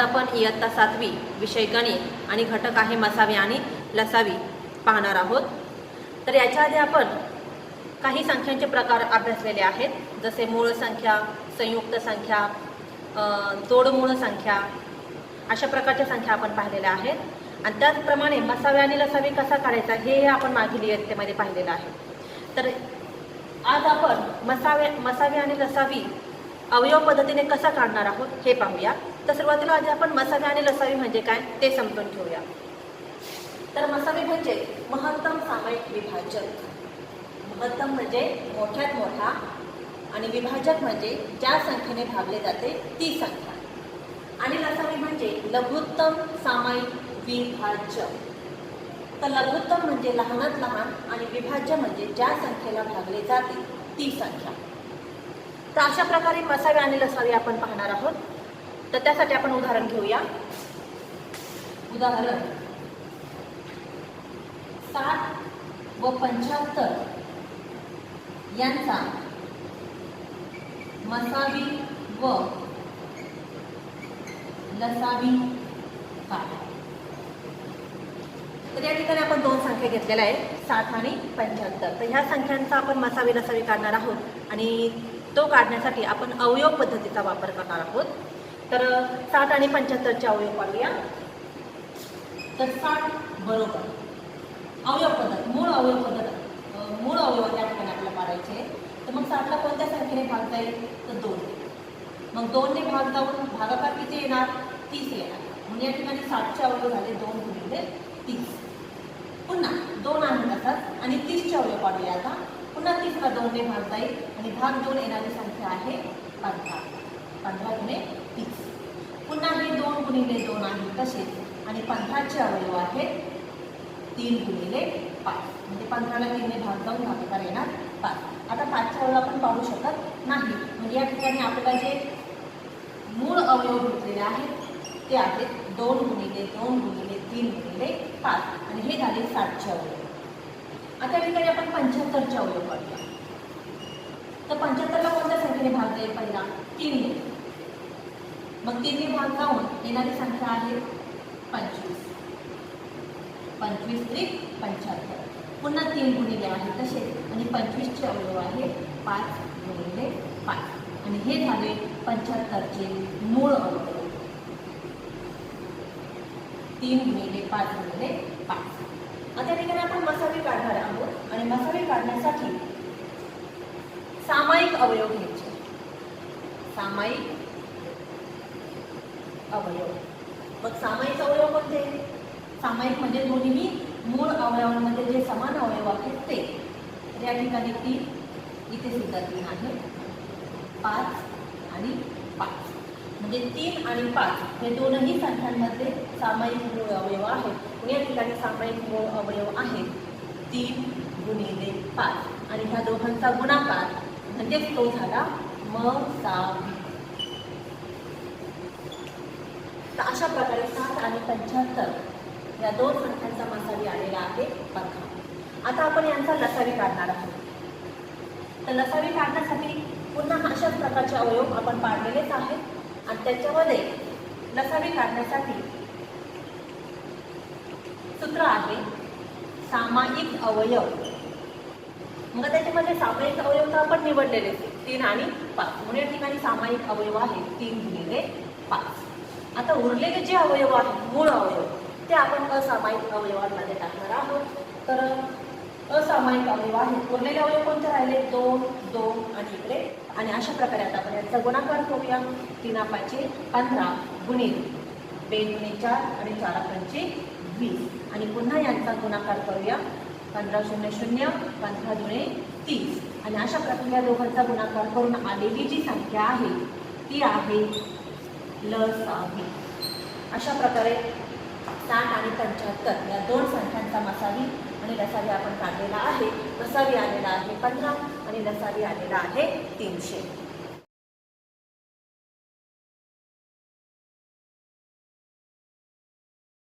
इयत्ता सातवी विषय गणित आणि घटक आहे मसावी आणि लसावी पाहणार आहोत. तर याच्या आधी आपण काही संख्यांचे प्रकार अभ्यासलेले आहेत. जसे मूळ संख्या संयुक्त संख्या जोडमूळ संख्या अशा प्रकारच्या संख्या आपण पाहिलेल्या आहेत. आणि त्याचप्रमाणे मसावी आणि लसावी कसा काढायचा हे आपण मागील इयत्तेमध्ये पाहिलेलं आहे. तर आज आपण मसावे मसावी आणि लसावी अवयव पद्धतीने कसा काढणार आहोत हे पाहूया. तर सुरुवातीला आधी आपण मसावी आणि लसावी म्हणजे काय ते समजून घेऊया. तर मसावी म्हणजे महत्तम सामायिक विभाजक महत्तम म्हणजे मोठ्यात मोठा आणि विभाजक म्हणजे ज्या संख्येने भागले जाते ती संख्या. आणि लसावी म्हणजे लघुत्तम सामायिक विभाज्य तर लघुत्तम म्हणजे लहानात लहान आणि विभाज्य म्हणजे ज्या संख्येला भागले जाते ती संख्या. तर अशा प्रकारे मसावी आणि लसावी आपण पाहणार आहोत. तर त्यासाठी आपण उदाहरण घेऊया. उदाहरण. साठ व पंच्याहत्तर यांचा मसावी व लसावी काढा तर या ठिकाणी आपण दोन संख्या घेतलेल्या आहेत साठ आणि पंच्याहत्तर. तर ह्या संख्यांचा आपण मसावी लसावी काढणार आहोत आणि तो काढण्यासाठी आपण अवयव पद्धतीचा वापर करणार आहोत. तर साठ आणि पंच्याहत्तरचे अवयव काढूया तर साठ बरोबर. अवयव पद्धत मूळ अवयव पद्धत मूळ अवयव त्या ठिकाणी आपल्याला पाडायचे तर मग साठला कोणत्या संख्येने भागता येईल? तर दोन. मग दोनने भाग जाऊन भागाकार किती येणार? तीस येणार. म्हणजे या ठिकाणी सातचे अवयव झाले दोन गुणिले तीस. पुन्हा दोन आहे तसाच आणि तीसचे अवयव पाडूया आता. पुन्हा तीसला दोनने भागता येईल आणि भाग दोन येणारी संख्या आहे पंधरा. पंधरा गुणे तीस. पुन्हा हे दोन गुणिले दोन आहे तसेच आणि पंधराचे अवयव आहेत तीन गुणिले पाच. म्हणजे पंधराला तीनने भाग जाऊन भागकार येणार पाच. आता पाचच्या अवयव आपण पाहू शकत नाही. म्हणजे या ठिकाणी आपल्याला जे मूळ अवयव घेतलेले आहेत ते आहेत दोन गुणिले दोन गुणिले तीन गुणिले पाच. आणि हे झाले सातचे अवयव. आता या ठिकाणी आपण पंच्याहत्तरचे अवयव पाहूया. तर पंच्याहत्तरला कोणत्या संख्येने भाग जाईल पहिला? तीनने. मग तीनने भाग जाऊन येणारी संख्या आहे पंचवीस. पंचवीस त्रिक पंच्याहत्तर. पुन्हा तीन गुणिले आहे तसेच आणि पंचवीसचे अवयव आहे पाच गुणिले पाच. आणि हे झाले पंच्याहत्तरचे मूळ अवयव. तीन गुणिले पाच गुणिले पाच. आता ठिकाणी आपण मसावी काढणार आहोत. आणि मसावी काढण्यासाठी सामायिक अवयव घ्यायचे. सामायिक अवयव. मग सामायिक अवयव कोणते? सामायिक म्हणजे दोन्ही मूळ अवयवांमध्ये जे समान अवयव आहेत ते. तर या ठिकाणी तीन इथे सुद्धा तीन आहे. पाच आणि पाच. म्हणजे तीन आणि पाच हे दोनही संख्यांमध्ये सामायिक मूळ अवयव आहेत. या ठिकाणी सामायिक मूळ अवयव आहेत. तीन गुणिले पाच. आणि ह्या दोघांचा गुणाकार म्हणजेच तो झाला मसावी तर अशा प्रकारे सात आणि पंच्याहत्तर या दोन संख्यांचा मसावी आलेला आहे. बघा. आता आपण यांचा लसावी काढणार आहोत. तर लसावी काढण्यासाठी पुन्हा अशाच प्रकारचे अवयव आपण पाडलेलेच आहेत. आणि त्याच्यामध्ये लसावी काढण्यासाठी सूत्र आहे सामायिक अवयव. मग त्याच्यामध्ये सामायिक अवयव तर आपण निवडलेले तीन आणि पाच. म्हणून या ठिकाणी सामायिक अवयव आहे तीन गुणिले पाच. आता उरलेले जे अवयव आहेत मूळ अवयव ते आपण असामायिक अवयवांमध्ये टाकणार आहोत. तर असामायिक अवयव आहेत. उरलेले अवयव कोणते राहिले? दोन दोन आणि इकडे. आणि अशा प्रकारे आता आपण यांचा गुणाकार करूया. तीन पाचशे पंधरा गुणिले दोन गुणे चार आणि चार पंचे वीस. आणि पुन्हा यांचा गुणाकार करूया. पंधरा शून्य शून्य पंधरा जुने तीस. आणि अशा प्रकारे या दोघांचा गुणाकार करून आलेली जी संख्या आहे ती आहे लसावी अशा प्रकारे साठ आणि पंच्याहत्तर या दोन संख्यांचा मसावी आणि लसावी आपण काढलेला आहे. मसावी आलेला आहे पंधरा आणि लसावी आलेला आहे तीनशे.